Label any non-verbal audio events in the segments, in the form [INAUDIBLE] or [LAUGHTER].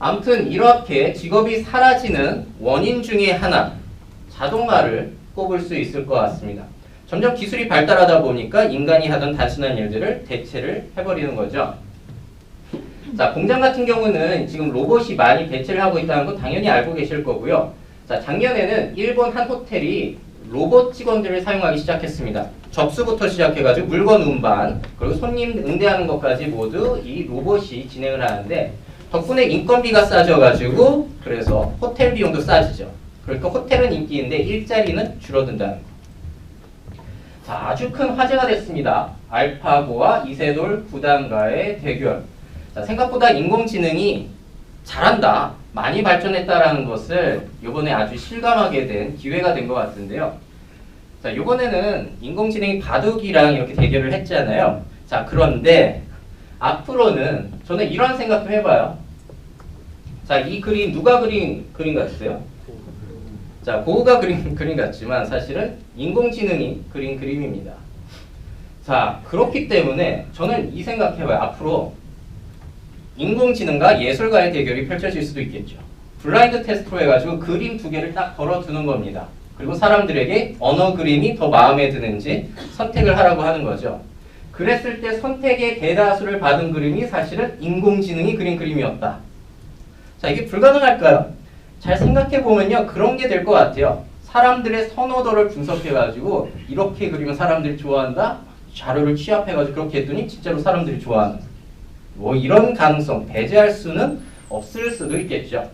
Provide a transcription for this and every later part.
아무튼 이렇게 직업이 사라지는 원인 중에 하나 자동화를 꼽을 수 있을 것 같습니다. 점점 기술이 발달하다 보니까 인간이 하던 단순한 일들을 대체를 해버리는 거죠. 자, 공장 같은 경우는 지금 로봇이 많이 대체를 하고 있다는 건 당연히 알고 계실 거고요. 자, 작년에는 일본 한 호텔이 로봇 직원들을 사용하기 시작했습니다. 접수부터 시작해가지고 물건 운반, 그리고 손님 응대하는 것까지 모두 이 로봇이 진행을 하는데 덕분에 인건비가 싸져가지고 그래서 호텔 비용도 싸지죠. 그러니까 호텔은 인기인데 일자리는 줄어든다는 거. 자, 아주 큰 화제가 됐습니다. 알파고와 이세돌 구단과의 대결. 자, 생각보다 인공지능이 잘한다, 많이 발전했다라는 것을 이번에 아주 실감하게 된 기회가 된 것 같은데요. 자, 이번에는 인공지능이 바둑이랑 이렇게 대결을 했잖아요. 자, 그런데 앞으로는 저는 이런 생각도 해봐요. 자, 이 그림 누가 그린 그림 같으세요? 자, 고우가 그린 [LAUGHS] 그림 같지만 사실은 인공지능이 그린 그림입니다. 자, 그렇기 때문에 저는 이 생각해봐요. 앞으로 인공지능과 예술가의 대결이 펼쳐질 수도 있겠죠. 블라인드 테스트로 해가지고 그림 두 개를 딱 걸어두는 겁니다. 그리고 사람들에게 어느 그림이 더 마음에 드는지 선택을 하라고 하는 거죠. 그랬을 때 선택의 대다수를 받은 그림이 사실은 인공지능이 그린 그림이었다. 자, 이게 불가능할까요? 잘 생각해 보면요, 그런 게 될 것 같아요. 사람들의 선호도를 분석해가지고 이렇게 그리면 사람들이 좋아한다. 자료를 취합해가지고 그렇게 했더니 진짜로 사람들이 좋아하는. 뭐 이런 가능성 배제할 수는 없을 수도 있겠죠.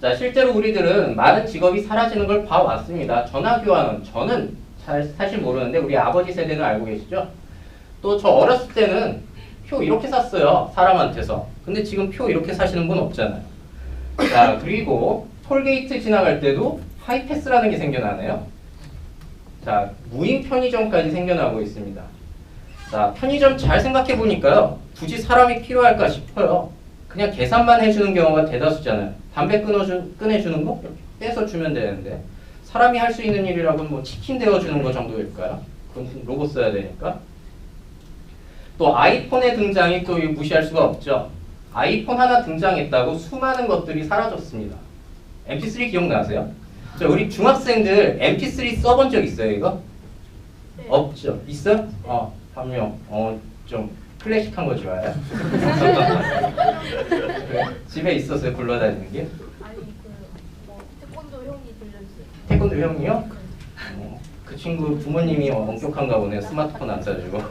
자, 실제로 우리들은 많은 직업이 사라지는 걸 봐왔습니다. 전화교환은 저는 잘 사실 모르는데 우리 아버지 세대는 알고 계시죠? 또 저 어렸을 때는 표 이렇게 샀어요. 사람한테서. 근데 지금 표 이렇게 사시는 분 없잖아요. 자, 그리고 톨게이트 지나갈 때도 하이패스라는 게 생겨나네요. 자, 무인 편의점까지 생겨나고 있습니다. 자, 편의점 잘 생각해 보니까요. 굳이 사람이 필요할까 싶어요. 그냥 계산만 해주는 경우가 대다수잖아요. 담배 끊어주, 꺼내주는 거? 빼서 주면 되는데. 사람이 할 수 있는 일이라고는 뭐 치킨 데워주는 거 정도일까요? 그럼 로봇 써야 되니까. 또 아이폰의 등장이 또 무시할 수가 없죠. 아이폰 하나 등장했다고 수많은 것들이 사라졌습니다. MP3 기억나세요? 저 우리 중학생들 MP3 써본 적 있어요, 이거? 네. 없죠. 있어? 어, 한 명. 어, 좀 클래식한 거 좋아해요? 그래? [LAUGHS] 집에 있었어요, 굴러다니는 게? 아니 그뭐 태권도 형이 들려주세요. 태권도 형이요? 어, 그 친구 부모님이 엄격한가 보네요. 스마트폰 안 사주고.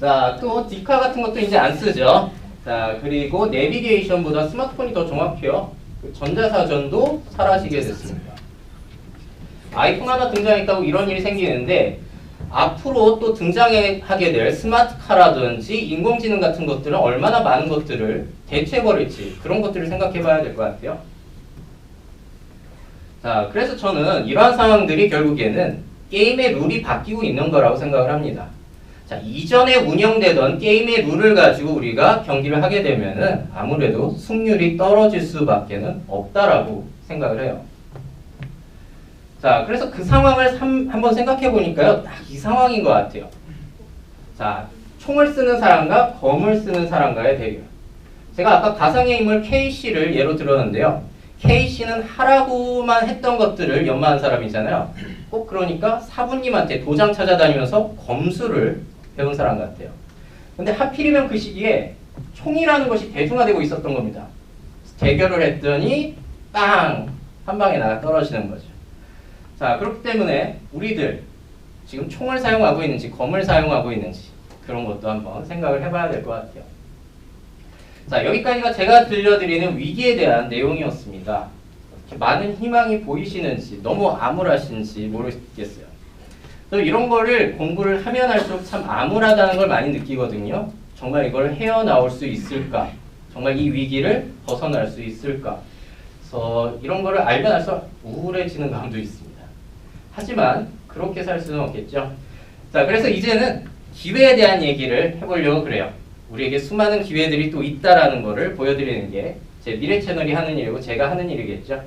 자, 또 디카 같은 것도 이제 안 쓰죠. 자, 그리고 내비게이션보다 스마트폰이 더 정확해요. 그 전자사전도 사라지게 됐습니다. 아이폰 하나 등장했다고 이런 일이 생기는데 앞으로 또 등장하게 될 스마트카라든지 인공지능 같은 것들은 얼마나 많은 것들을 대체해버릴지 그런 것들을 생각해 봐야 될 것 같아요. 자, 그래서 저는 이러한 상황들이 결국에는 게임의 룰이 바뀌고 있는 거라고 생각을 합니다. 자, 이전에 운영되던 게임의 룰을 가지고 우리가 경기를 하게 되면은 아무래도 승률이 떨어질 수밖에는 없다라고 생각을 해요. 자, 그래서 그 상황을 삼- 한번 생각해 보니까요, 딱 이 상황인 것 같아요. 자, 총을 쓰는 사람과 검을 쓰는 사람과의 대결. 제가 아까 가상의 인물 K씨를 예로 들었는데요. K씨는 하라고만 했던 것들을 연마한 사람이잖아요. 꼭 그러니까 사부님한테 도장 찾아다니면서 검수를 배운 사람 같아요. 근데 하필이면 그 시기에 총이라는 것이 대중화되고 있었던 겁니다. 대결을 했더니 빵! 한 방에 나가 떨어지는 거죠. 자, 그렇기 때문에 우리들 지금 총을 사용하고 있는지 검을 사용하고 있는지 그런 것도 한번 생각을 해봐야 될 것 같아요. 자, 여기까지가 제가 들려드리는 위기에 대한 내용이었습니다. 많은 희망이 보이시는지 너무 암울하신지 모르겠어요. 또 이런 거를 공부를 하면 할수록 참 암울하다는 걸 많이 느끼거든요. 정말 이걸 헤어나올 수 있을까? 정말 이 위기를 벗어날 수 있을까? 그래서 이런 거를 알면 할수록 우울해지는 감도 있습니다. 하지만 그렇게 살 수는 없겠죠. 자, 그래서 이제는 기회에 대한 얘기를 해보려고 그래요. 우리에게 수많은 기회들이 또 있다라는 거를 보여드리는 게 제 미래 채널이 하는 일이고 제가 하는 일이겠죠.